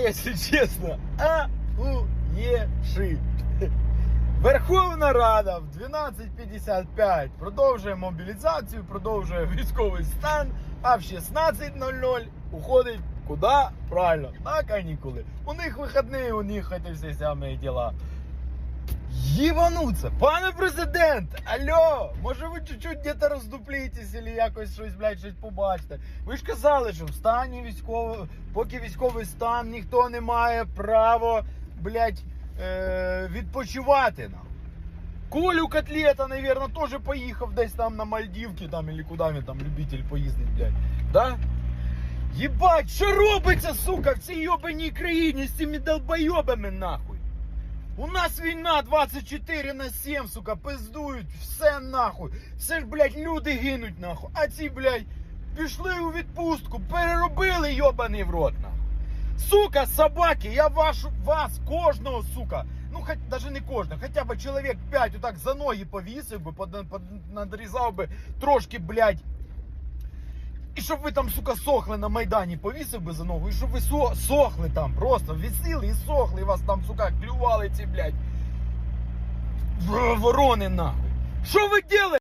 якщо чесно, ахуєши. Верховна Рада в 12.55 продовжує мобілізацію, продовжує військовий стан, а в 16.00 уходить куди? Правильно, на канікули. У них вихідні, у них ці всі самі діла. Євануться! Пане президент! Алло! Може ви чуть-чуть где-то роздуплітесь или якось щось, блядь, щось побачите. Ви ж казали, що в стані військово, поки військовий стан, ніхто не має права, блядь, е- відпочивати нам. Колю Котлета, наверное, теж поїхав десь там на Мальдівки, там, или куди він там любитель поїздить, блядь. Да? Єбать, що робиться, сука, в цій йобаній країні з цими долбойобами, нахуй? У нас війна 24 на 7, сука, пиздують, все нахуй. Все ж, блядь, люди гинуть нахуй. А ці, блядь, пішли у відпустку, переробили йобаний в рот нахуй. Сука, собаки, я вашу, вас, кожного, сука, ну хоч даже не кожного, хоча б чоловік 5 отак за ноги повісив би, надрізав би трошки, блядь. І щоб ви там, сука, сохли на Майдані, повісив би за ногу, і щоб ви со- сохли там, просто висіли і сохли, і вас там, сука, клювали ці, блядь, ворони нахуй. Що ви делаете?